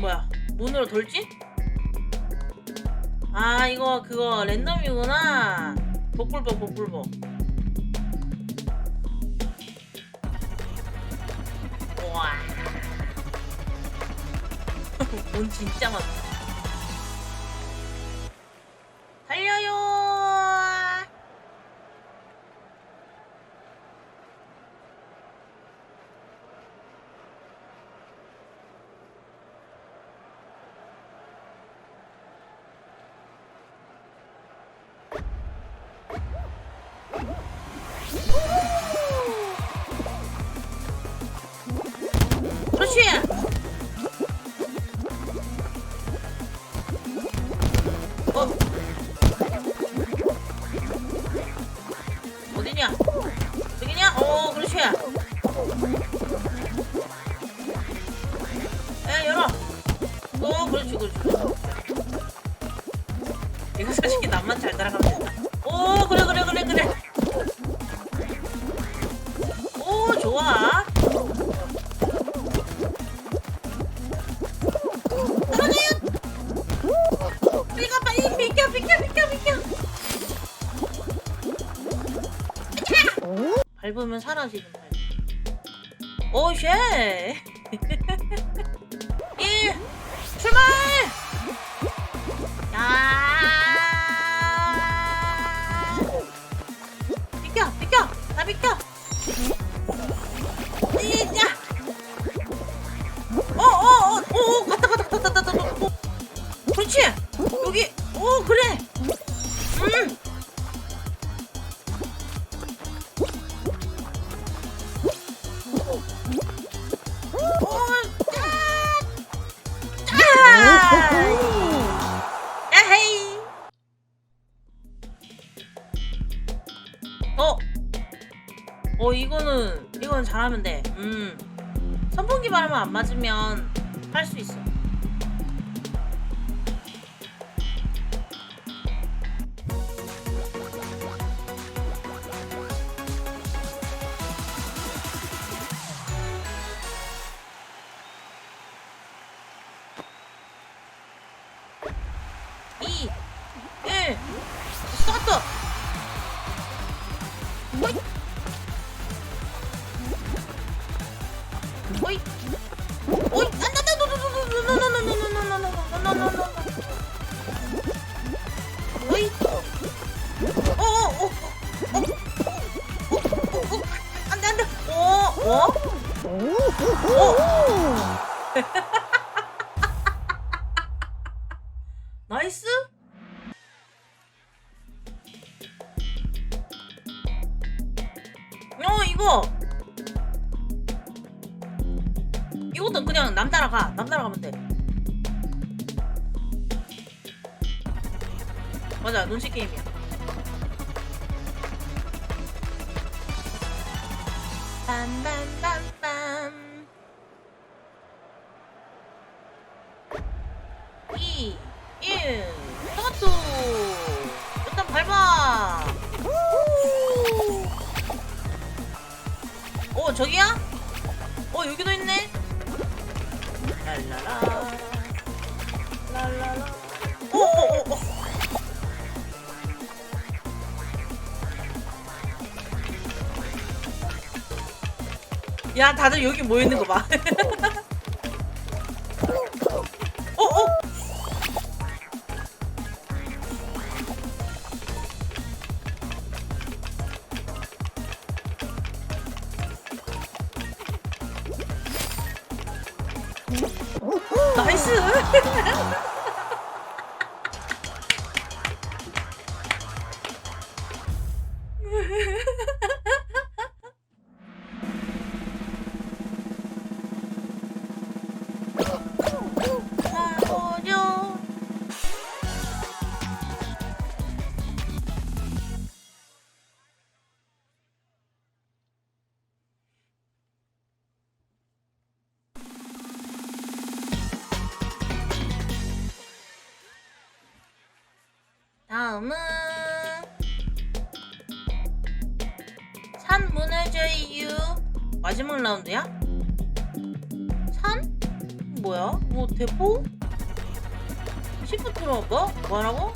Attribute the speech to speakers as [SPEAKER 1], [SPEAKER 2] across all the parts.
[SPEAKER 1] 뭐야? 문으로 돌지? 아 이거 그거 랜덤이구나. 복불복 복불복. 와 돈 진짜 많다. 잘 보면 사라지는 거야. 오, 쉣! 1! 출발! 나이스? 어 이거. 이것도 그냥 남 따라가. 남 따라가면 돼. 맞아 눈치 게임이야. 빰빰빰빰 저기야? 어 여기도 있네. 랄라라. 랄라라. 오오오. 어, 어, 어, 야 다들 여기 모이는 거 봐. 다음은 산 문을 줘이유 마지막 라운드야? 산? 뭐야? 뭐 대포? 시프트로 뭐? 뭐라고?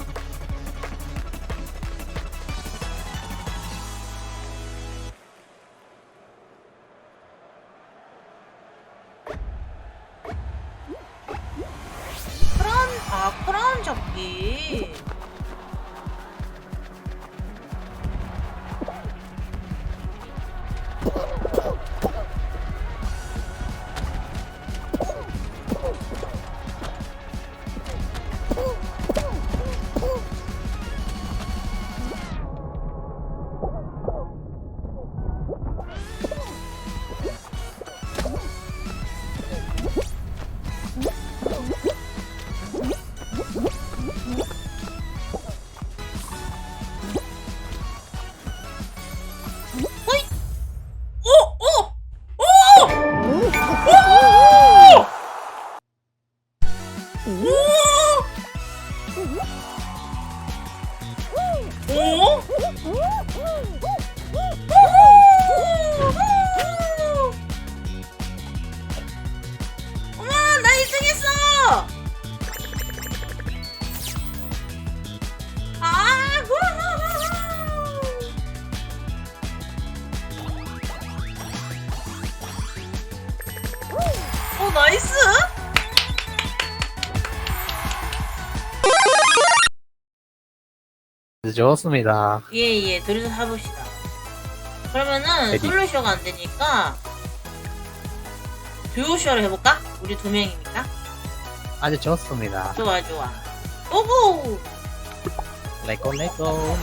[SPEAKER 2] 좋습니다.
[SPEAKER 1] 예예 둘이서 해봅시다 그러면은
[SPEAKER 2] 레디.
[SPEAKER 1] 솔로쇼가 안 되니까 듀오쇼를 해볼까? 우리 두 명이니까
[SPEAKER 2] 아주 좋습니다.
[SPEAKER 1] 좋아 좋아 오고!
[SPEAKER 2] 레고 레고.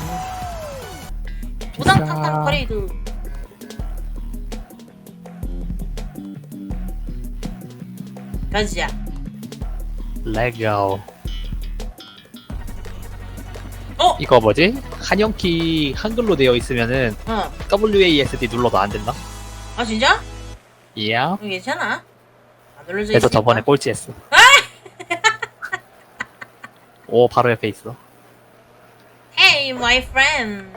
[SPEAKER 1] 우당탕탕 퍼레이드 가자
[SPEAKER 2] 레고. 이거 뭐지? 한영키 한글로 되어 있으면은
[SPEAKER 1] 어.
[SPEAKER 2] WASD 눌러도 안 된다.
[SPEAKER 1] 아 진짜?
[SPEAKER 2] 이야.
[SPEAKER 1] 어, 괜찮아 안 눌러져
[SPEAKER 2] 그래서
[SPEAKER 1] 있으니까.
[SPEAKER 2] 저번에 꼴찌했어. 오 바로 옆에 있어.
[SPEAKER 1] Hey my friend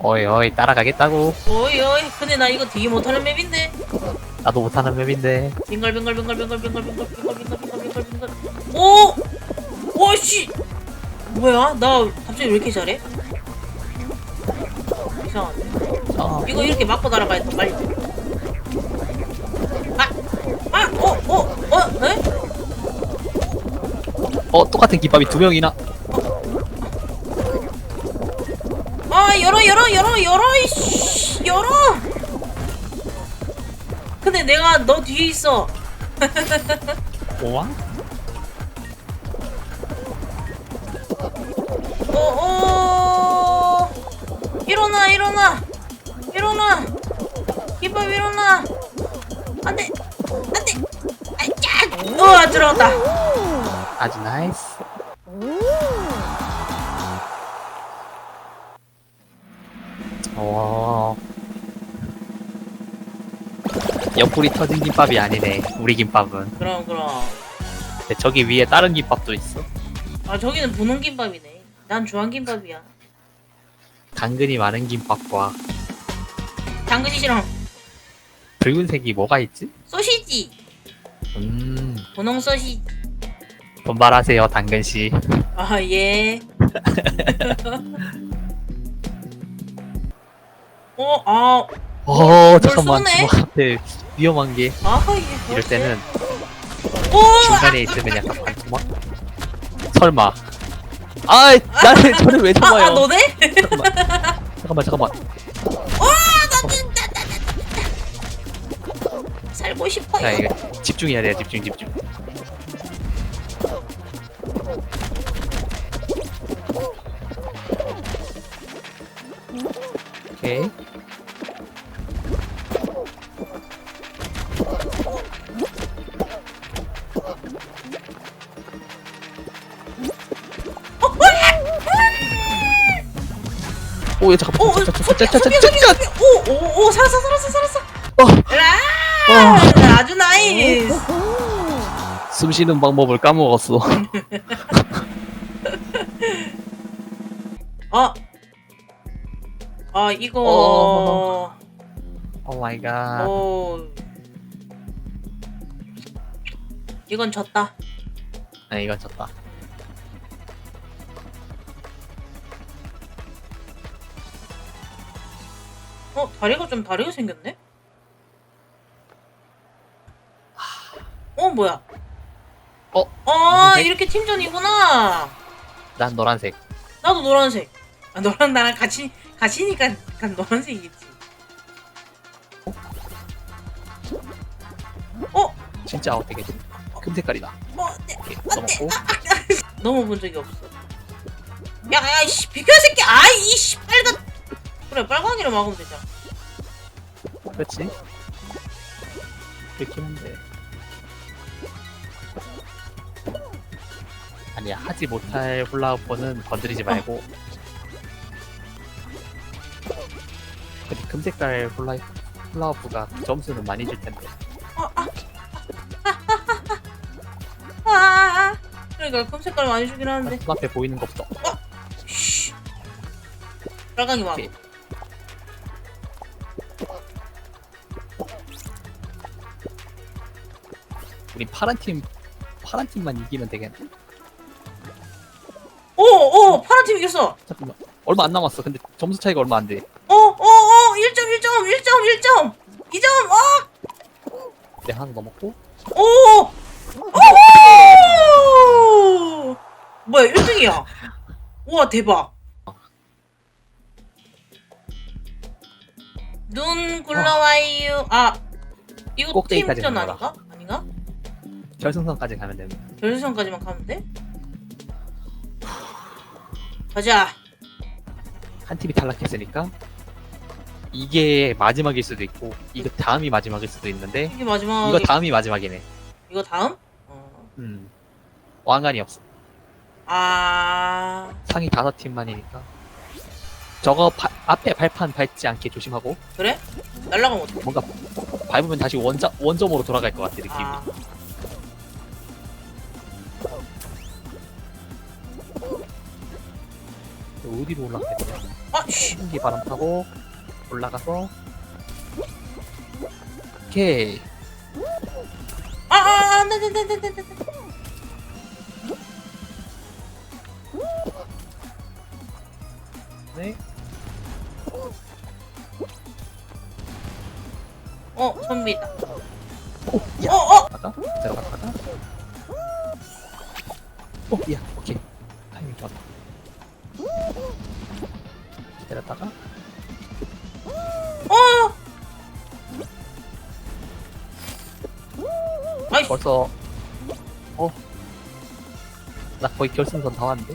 [SPEAKER 2] 어이 어이 따라가겠다고.
[SPEAKER 1] 오이 오이 근데 나 이거 되게 못하는 맵인데
[SPEAKER 2] 나도 못하는 맵인데.
[SPEAKER 1] 빙글빙글빙글빙글빙글빙글빙글빙글빙글빙글 오! 오씨 뭐야 나 갑자기 왜 이렇게 잘해? 이상하네
[SPEAKER 2] 어.
[SPEAKER 1] 이거 이렇게 맞고 날아가야 돼 빨리 아! 아! 어! 어! 어? 네?
[SPEAKER 2] 어 똑같은 김밥이 두 명이나.
[SPEAKER 1] 아 열어 열어 열어 열어 이씨 열어 근데 내가 너 뒤에 있어
[SPEAKER 2] 오와?
[SPEAKER 1] 안돼 안돼 아짜 어 들어갔다
[SPEAKER 2] 아주 나이스. 오. 옆구리 터진 김밥이 아니네. 우리 김밥은.
[SPEAKER 1] 그럼 그럼
[SPEAKER 2] 근데 저기 위에 다른 김밥도 있어.
[SPEAKER 1] 아 저기는 분홍 김밥이네 난 주황 김밥이야
[SPEAKER 2] 당근이 많은 김밥과
[SPEAKER 1] 당근이 싫어
[SPEAKER 2] 붉은색이 뭐가 있지?
[SPEAKER 1] 소시지
[SPEAKER 2] 음,
[SPEAKER 1] 분홍 소시지
[SPEAKER 2] 분발하세요, 당근 씨.
[SPEAKER 1] 아 예 어, 아,
[SPEAKER 2] 어, 잠깐만.
[SPEAKER 1] 쏘네?
[SPEAKER 2] 저 앞에 위험한 게
[SPEAKER 1] 아, 이게
[SPEAKER 2] 이럴
[SPEAKER 1] 뭐지?
[SPEAKER 2] 때는
[SPEAKER 1] 오!
[SPEAKER 2] 중간에 있으면 약간 반토막? 설마. 아, 나를 저를 왜
[SPEAKER 1] 아,
[SPEAKER 2] 잡아요?
[SPEAKER 1] 아, 너네?
[SPEAKER 2] 잠깐만. 잠깐만, 잠깐만.
[SPEAKER 1] 살고 싶어요.
[SPEAKER 2] 자, 이거 집중해야 돼요, 집중, 집중. 오케이. 오, 야, 잠깐만.
[SPEAKER 1] 오, 오,
[SPEAKER 2] 잠깐만,
[SPEAKER 1] 소피,
[SPEAKER 2] 잠깐만,
[SPEAKER 1] 소피, 소피,
[SPEAKER 2] 잠깐만.
[SPEAKER 1] 소피. 오, 오, 오, 살았어, 살았어, 살았어.
[SPEAKER 2] 어,
[SPEAKER 1] 라, 아주 나이스.
[SPEAKER 2] 숨 쉬는 방법을 까먹었어.
[SPEAKER 1] 어, 아, 이거,
[SPEAKER 2] 어. 오 마이 갓.
[SPEAKER 1] 어, 이건 졌다.
[SPEAKER 2] 아 이건 졌다.
[SPEAKER 1] 어 다리가 좀 다르게 생겼네. 어 뭐야?
[SPEAKER 2] 어?
[SPEAKER 1] 아
[SPEAKER 2] 노란색?
[SPEAKER 1] 이렇게 팀전이구나.
[SPEAKER 2] 난 노란색.
[SPEAKER 1] 나도 노란색. 아, 너랑 나랑 같이 같이니까 약간 노란색이겠지. 어?
[SPEAKER 2] 진짜 어떻게 금색깔이다.
[SPEAKER 1] 뭐? 네.
[SPEAKER 2] 이렇게 넘었고
[SPEAKER 1] 넘어본 적이 없어. 야, 야, 이씨, 비켜, 이 새끼! 아이, 이씨, 빨간! 그래, 빨간이로 막으면 되잖아.
[SPEAKER 2] 그렇지. 그렇긴 한데. 아니야 하지 못할 훌라후프는 건드리지 말고. 근데 금색깔 훌라 훌라후프가 점수는 많이 줄 텐데.
[SPEAKER 1] 아, 아, 아, 아, 아. 그러니까 금색깔 많이 주긴 하는데.
[SPEAKER 2] 눈앞에 보이는 것부터.
[SPEAKER 1] 쉬. 빨강이 막.
[SPEAKER 2] 오케이. 우리 파란 팀 파란 팀만 이기면 되겠네.
[SPEAKER 1] 팀 이겼어.
[SPEAKER 2] 잠깐만. 얼마 안 남았어. 근데 점수 차이가 얼마 안 돼.
[SPEAKER 1] 오, 오, 오, 1점, 1점, 1점, 1점, 2점, 어,
[SPEAKER 2] 내 하나 넘었고.
[SPEAKER 1] 오, 오, 뭐야, 1등이야. 우와, 대박. 눈 굴러와요. 아, 이거
[SPEAKER 2] 꼭대기까지
[SPEAKER 1] 팀전
[SPEAKER 2] 가는
[SPEAKER 1] 아닌가? 아닌가?
[SPEAKER 2] 결승선까지 가면 됩니다.
[SPEAKER 1] 결승선까지만 가면 돼? 가자.
[SPEAKER 2] 한 팀이 탈락했으니까 이게 마지막일 수도 있고 이거 다음이 마지막일 수도 있는데
[SPEAKER 1] 이게 마지막.
[SPEAKER 2] 이거 다음이 마지막이네.
[SPEAKER 1] 이거 다음? 어.
[SPEAKER 2] 음. 왕관이 없어.
[SPEAKER 1] 아,
[SPEAKER 2] 상위 다섯 팀만이니까. 저거 바- 앞에 발판 밟지 않게 조심하고
[SPEAKER 1] 그래? 날라가면 어떡해?
[SPEAKER 2] 뭔가 밟으면 다시 원자, 원점으로 돌아갈 것 같아 느낌이.
[SPEAKER 1] 아.
[SPEAKER 2] 어디로 올라가야 돼?
[SPEAKER 1] 아, 씨.
[SPEAKER 2] 풍기 바람 타고 올라가서 오케이
[SPEAKER 1] 아, 아, 아, 네, 네, 네, 어, 선비다.
[SPEAKER 2] 오, 야.
[SPEAKER 1] 어, 어.
[SPEAKER 2] 들어갔다가 오, 야, 오케이 거의 결승선 다 왔는데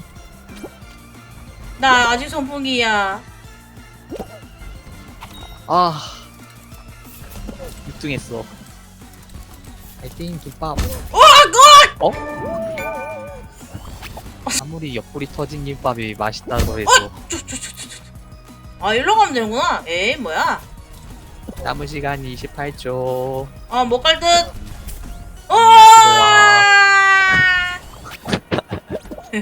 [SPEAKER 1] 나 아직 선풍기야.
[SPEAKER 2] 아 6등 했어 파이팅 김밥 어? 아무리 옆구리 터진 김밥이 맛있다고 해도.
[SPEAKER 1] 아, 일로 가면 되는구나. 에이, 뭐야.
[SPEAKER 2] 남은 시간 28초
[SPEAKER 1] 아, 못 갈 듯.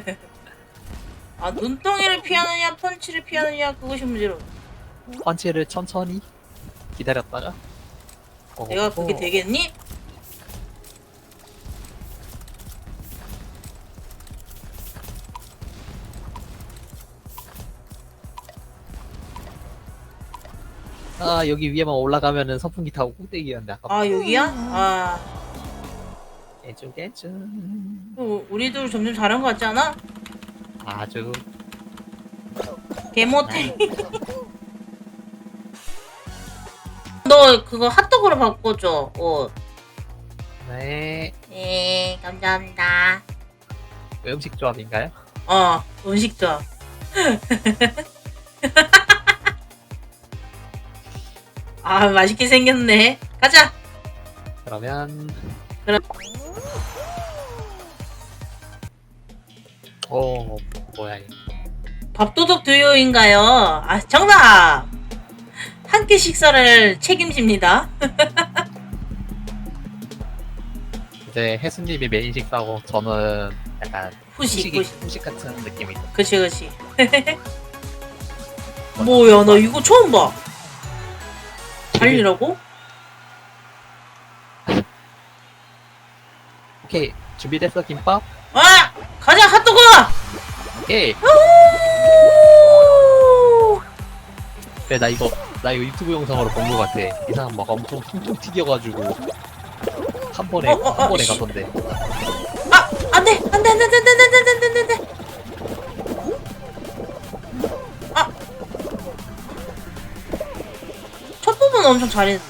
[SPEAKER 1] 아, 눈덩이를 피하느냐, 펀치를 피하느냐, 그것이 문제로.
[SPEAKER 2] 펀치를 천천히 기다렸다가 어,
[SPEAKER 1] 내가 그게
[SPEAKER 2] 어,
[SPEAKER 1] 되겠니?
[SPEAKER 2] 아 여기 위에만 올라가면은 선풍기 타고 꼭대기였는데 아까
[SPEAKER 1] 아, 여기야? 아,
[SPEAKER 2] 깨쭈
[SPEAKER 1] 어, 우리도 점점 잘한 것 같지 않아?
[SPEAKER 2] 아주
[SPEAKER 1] 개모텔. 너 그거 핫도그로 바꿔줘. 옷.
[SPEAKER 2] 네
[SPEAKER 1] 네, 감사합니다.
[SPEAKER 2] 음식 조합인가요?
[SPEAKER 1] 어, 음식점. 아, 맛있게 생겼네. 가자.
[SPEAKER 2] 그러면
[SPEAKER 1] 그럼-
[SPEAKER 2] 어 뭐야 이거
[SPEAKER 1] 밥도둑 듀오인가요? 아, 정답! 한 끼 식사를 책임집니다.
[SPEAKER 2] 이제 혜수님이 메인 식사고 저는 약간
[SPEAKER 1] 후식,
[SPEAKER 2] 후식이
[SPEAKER 1] 후식.
[SPEAKER 2] 후식 같은 느낌이 있어
[SPEAKER 1] 그치, 그치. 뭐야, 나 이거 처음 봐. 달리라고?
[SPEAKER 2] 오케이. 준비됐어 김밥?
[SPEAKER 1] 아 가자 핫도그!
[SPEAKER 2] 오케이.
[SPEAKER 1] 우!
[SPEAKER 2] 그래 나 이거 나 이거 유튜브 영상으로 본 거 같아. 이 사람 막 엄청 퉁퉁 튀겨가지고. 한 번에
[SPEAKER 1] 어, 어, 어,
[SPEAKER 2] 한 번에
[SPEAKER 1] 씨.
[SPEAKER 2] 가던데.
[SPEAKER 1] 아 안돼 안돼 안돼 안돼 안돼 안돼 안돼 안돼 안돼. 아 첫 부분 엄청 잘했는데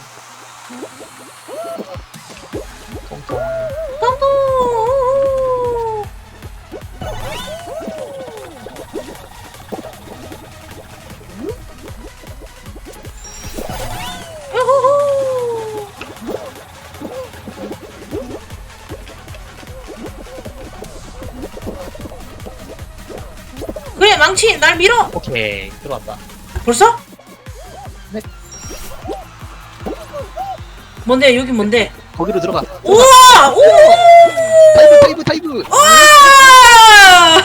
[SPEAKER 1] 망치 날 밀어!
[SPEAKER 2] 오케이 들어왔다.
[SPEAKER 1] 벌써?
[SPEAKER 2] 네.
[SPEAKER 1] 뭔데? 여기 뭔데?
[SPEAKER 2] 거기로 들어가.
[SPEAKER 1] 우와! 오!
[SPEAKER 2] 타이브 타이브 타이브!
[SPEAKER 1] 아!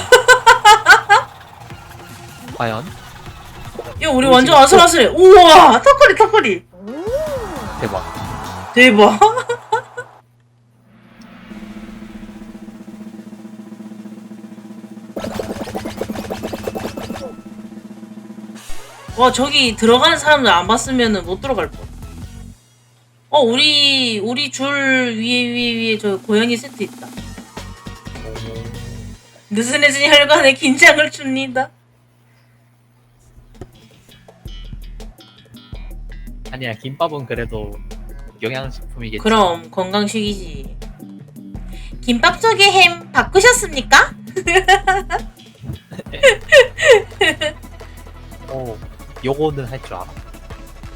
[SPEAKER 2] 과연?
[SPEAKER 1] 야 우리 완전 아슬아슬해. 우와! 턱걸이 턱걸이.
[SPEAKER 2] 대박.
[SPEAKER 1] 대박 와 저기 들어가는 사람들 안 봤으면 못 들어갈 뻔. 어 우리 우리 줄 위에 위에 위에 저 고양이 세트 있다. 느슨해진 혈관에 긴장을 줍니다.
[SPEAKER 2] 아니야 김밥은 그래도 영양식품이겠지
[SPEAKER 1] 그럼 건강식이지. 김밥 속에 햄 바꾸셨습니까?
[SPEAKER 2] 오 요거는 할 줄 알아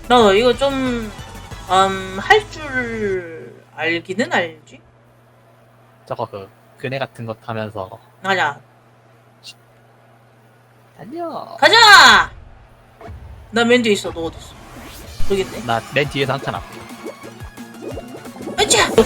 [SPEAKER 1] 나 이거 좀, 음, 할 줄 알기는 알지?
[SPEAKER 2] 저거 그 그네 같은 거 타면서
[SPEAKER 1] 가자.
[SPEAKER 2] 달려
[SPEAKER 1] 가자! 나 맨 뒤에 있어. 너 어딨어? 여기 있네.
[SPEAKER 2] 나 맨 뒤에서 한칸 앞에
[SPEAKER 1] 으쌰!
[SPEAKER 2] 오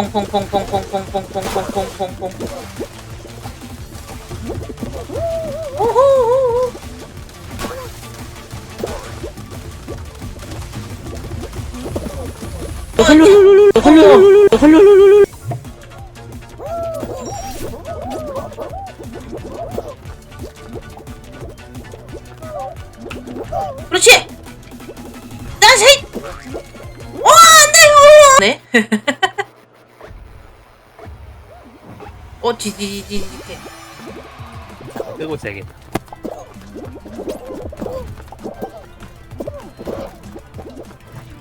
[SPEAKER 1] 퐁퐁퐁퐁퐁퐁퐁퐁퐁퐁퐁퐁퐁. 오호호호. 그렇지.
[SPEAKER 2] 있어야겠다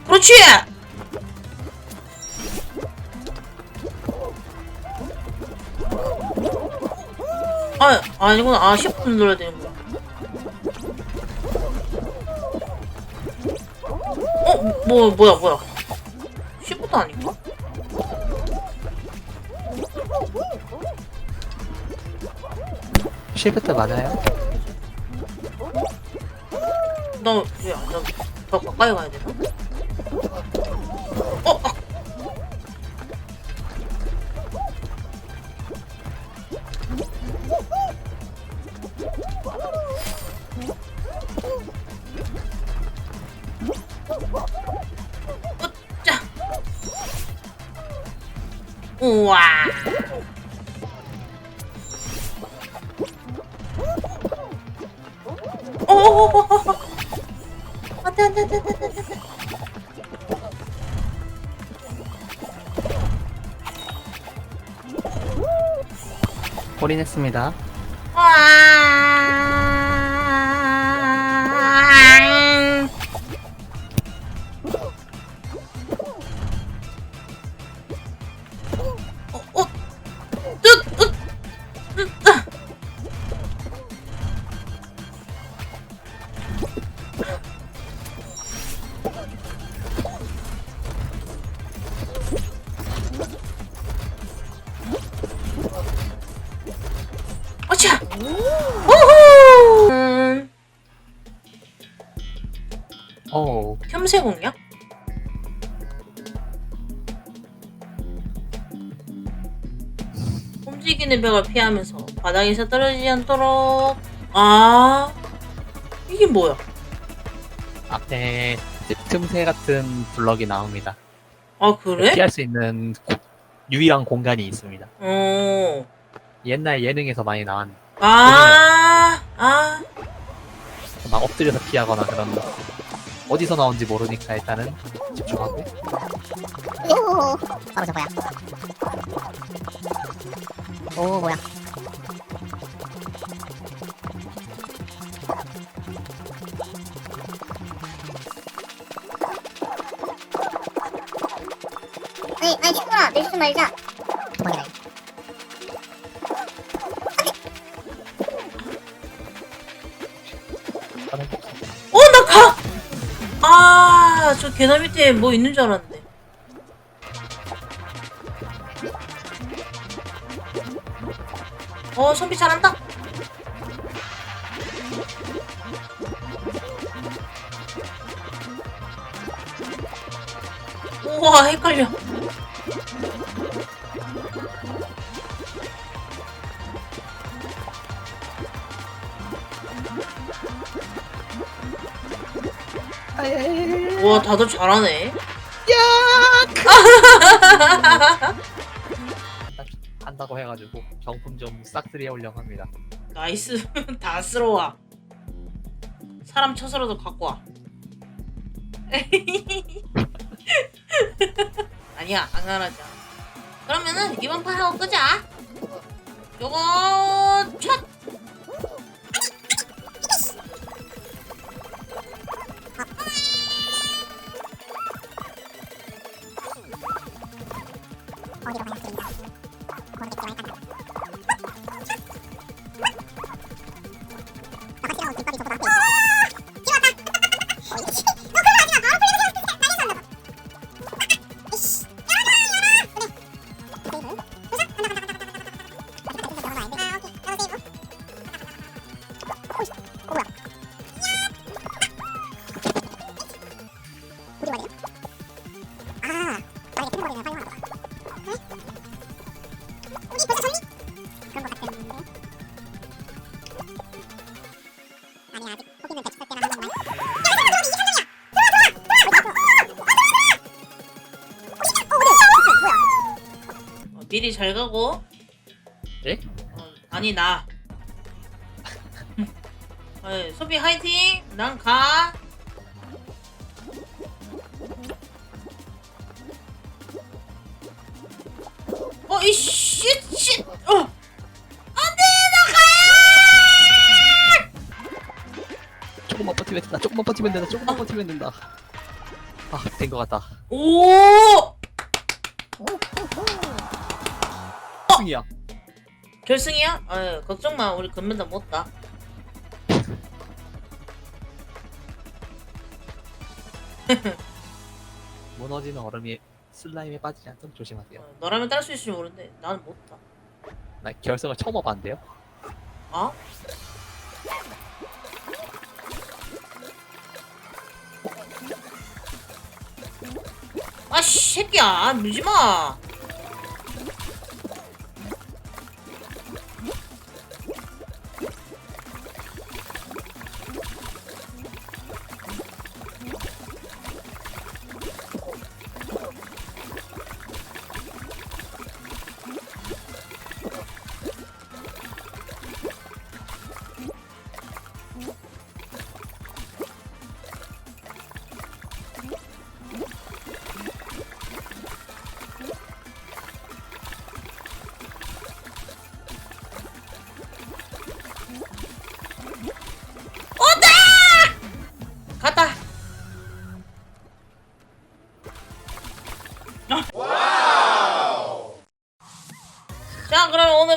[SPEAKER 1] 그렇지. 아 아니구나. 아 시프트 눌러야 되는구나. 어, 뭐, 뭐야, 뭐야. 시프트 아닌가?
[SPEAKER 2] 실패트 맞아요?
[SPEAKER 1] 나, 왜, 안 나, 더 가까이 가야 되나? 어, 아. 우와.
[SPEAKER 2] 홀인했습니다
[SPEAKER 1] 와. 움직이는 벽을 피하면서 바닥에서 떨어지지 않도록 아 이게 뭐야?
[SPEAKER 2] 앞에 틈새 같은 블럭이 나옵니다.
[SPEAKER 1] 아 그래?
[SPEAKER 2] 피할 수 있는 고- 유일한 공간이 있습니다.
[SPEAKER 1] 어.
[SPEAKER 2] 옛날 예능에서 많이 나온
[SPEAKER 1] 아, 아,
[SPEAKER 2] 막 엎드려서 피하거나 그런 거. 어디서 나온지 모르니까 일단은 집중하고
[SPEAKER 3] 오, 바로 저거야. 오, 뭐야. 아니, 아니, 친구야, 내주지 말자. 도망이다.
[SPEAKER 1] 어, 나 가! 아, 저 계단 밑에 뭐 있는 줄 알았는 선비 잘한다. 우와, 헷갈려. 우와, 다들 잘하네.
[SPEAKER 2] 한다고 해가지고 경품 좀 싹쓸이 해 오려고 합니다.
[SPEAKER 1] 나이스. 다 쓸어와. 사람 쳐서라도 갖고 와. 아니야, 안 가라자. 그러면은 이번 판 하고 끄자. 요거 첫. 미리 잘 가고.
[SPEAKER 2] 예?
[SPEAKER 1] 어, 아니 나. 어, 소비 화이팅. 난 가. 어, 이 쉣, 쉣. 어.
[SPEAKER 2] 조금만 버티면 된다. 조금만 버티면 된다. 조금만 버티면 된다. 아, 된 것 같다.
[SPEAKER 1] 오!
[SPEAKER 2] 승이야.
[SPEAKER 1] 결승이야? 아, 걱정 마. 우리 금메달 못 따.
[SPEAKER 2] 무너지는 얼음이 슬라임에 빠지지 않도록 조심하세요.
[SPEAKER 1] 어, 너라면 딸 수 있을지 모르는데 나는 못 따.
[SPEAKER 2] 나 결승을 처음 와봤는데요.
[SPEAKER 1] 아? 아, 씨, 새끼야. 밀지 마.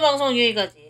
[SPEAKER 1] 방송 여기까지.